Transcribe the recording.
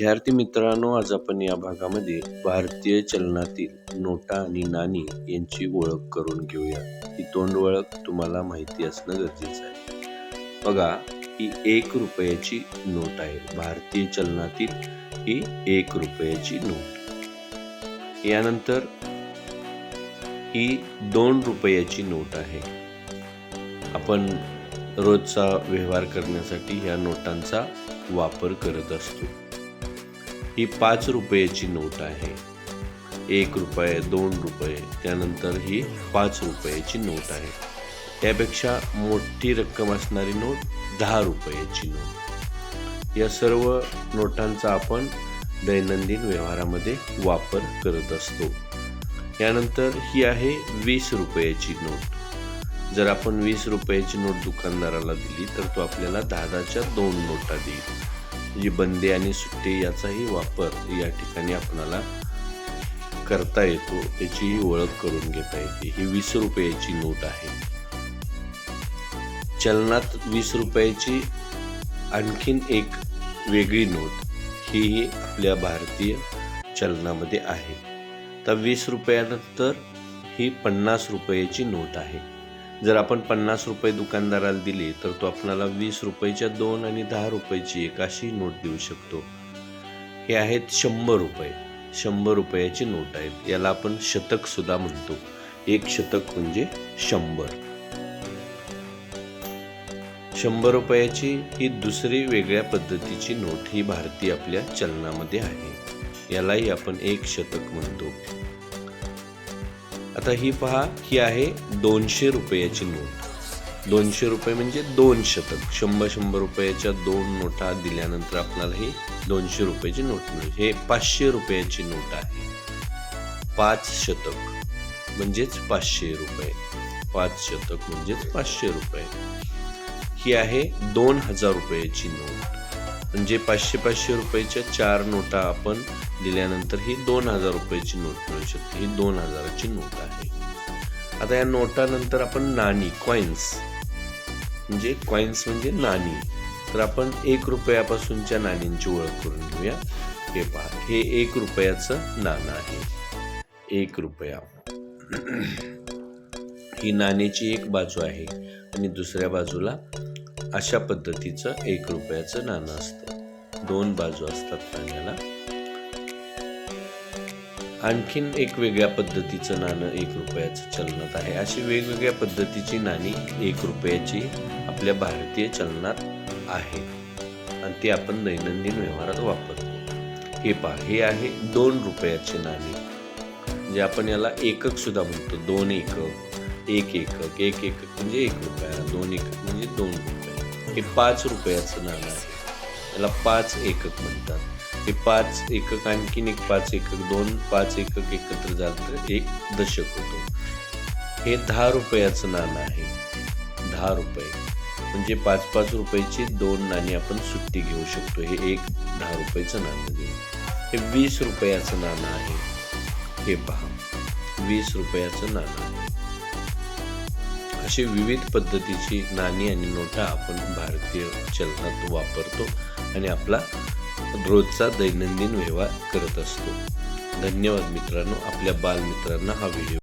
विद्यार्थी मित्रांनो आज आपण या भागामध्ये भारतीय चलनातील नोटा आणि नाणी यांची ओळख करून घेऊया. ही तोंड ओळख तुम्हाला माहिती असणं गरजेचं आहे. बघा ही एक रुपयाची नोट आहे. भारतीय चलनातील ही एक रुपयाची नोट. यानंतर ही दोन रुपयाची नोट आहे. आपण रोजचा व्यवहार करण्यासाठी ह्या नोटांचा वापर करत असतो. ही पाच रुपयाची नोट आहे. एक रुपये दोन रुपये त्यानंतर ही पाच रुपयाची नोट आहे. त्यापेक्षा मोठी रक्कम असणारी नोट दहा रुपयाची नोट. या सर्व नोटांचा आपण दैनंदिन व्यवहारामध्ये वापर करत असतो. यानंतर ही आहे वीस रुपयाची नोट. जर आपण वीस रुपयाची नोट दुकानदाराला दिली तर तो आपल्याला दहाच्या दोन नोटा देईल. जी बंदी आणि सुट्टी याचाही वापर या ठिकाणी आपणाला करता येतो त्याचीही ओळख करून घेता येते. ही वीस रुपयाची नोट आहे. चलनात वीस रुपयाची आणखीन एक वेगळी नोट ही आपल्या भारतीय चलनामध्ये आहे. तर वीस रुपयानंतर ही पन्नास रुपयाची नोट आहे. जर आपण पन्नास रुपये दुकानदाराला दिले तर तो आपणाला वीस रुपयेच्या दोन आणि दहा रुपयाची एक अशी नोट देऊ शकतो. हे आहेत शंभर रुपये. शंभर रुपयाची नोट आहेत. याला आपण शतक सुद्धा म्हणतो. एक शतक म्हणजे शंभर. शंभर रुपयाची ही दुसरी वेगळ्या पद्धतीची नोट ही भारतीय आपल्या चलनामध्ये आहे. यालाही आपण एक शतक म्हणतो. आता ही पहा ही आहे दोनशे रुपयाची नोट. दोनशे रुपये म्हणजे दोन शतक. शंभर शंभर रुपयाच्या दोन नोटा दिल्यानंतर आपल्याला ही दोनशे रुपयाची नोट मिळेल. हे पाचशे रुपयाची नोट आहे. पाच शतक म्हणजेच पाचशे रुपये. पाच शतक म्हणजेच पाचशे रुपये. ही आहे दोन हजार रुपयाची नोट. म्हणजे पाचशे पाचशे रुपयाच्या चार नोटा आपण दिल्यानंतर ही दोन हजार रुपयाची नोट मिळू शकते. ही दोन हजाराची नोट आहे. आता या नोटानंतर आपण नाणी कॉइन्स म्हणजे कॉइन्स म्हणजे नाणी. तर आपण एक रुपयापासूनच्या नाण्यांची ओळख करून घेऊया. हे पहा हे एक रुपयाचं नाणं आहे. एक रुपया. ही नाण्याची एक बाजू आहे आणि दुसऱ्या बाजूला अशा पद्धतीचं एक रुपयाचं नाणं असतं. दोन बाजू असतात नाण्याला आणखीन एक वेगळ्या पद्धतीचं नाणं एक रुपयाचं चलनात आहे. अशी वेगवेगळ्या पद्धतीची नाणी एक रुपयाची आपल्या भारतीय चलनात आहे. आणि ती आपण दैनंदिन व्यवहारात वापरतो. हे पहा हे आहे दोन रुपयाचे नाणी. म्हणजे आपण याला एकक सुद्धा म्हणतो. दोन एकक एक एकक एक एकक म्हणजे एक रुपया दोन एकक म्हणजे दोन रुपये. हे पाच रुपयाचं नाणं आहे. याला पाच एकक म्हणतात. हे पाच एकक आणखीन एक पाच एकक दोन पाच एकक एकत्र झालं तर एक दशक होतो. हे दहा रुपयाचं नाणं आहे. दहा रुपये. म्हणजे पाच पाच रुपयाची दोन नाणी आपण सुट्टी घेऊ शकतो. हे एक दहा रुपयाचं नाणं घेऊ हे वीस रुपयाचं नाणं आहे. हे पहा. वीस रुपयाचं नाणं आहे. अशी विविध पद्धतीची नाणी आणि नोटा आपण भारतीय चलनात वापरतो आणि आपला रोजचा दैनंदिन व्यवहार करत असतो. धन्यवाद मित्रांनो. आपल्या बालमित्रांना हा व्हिडिओ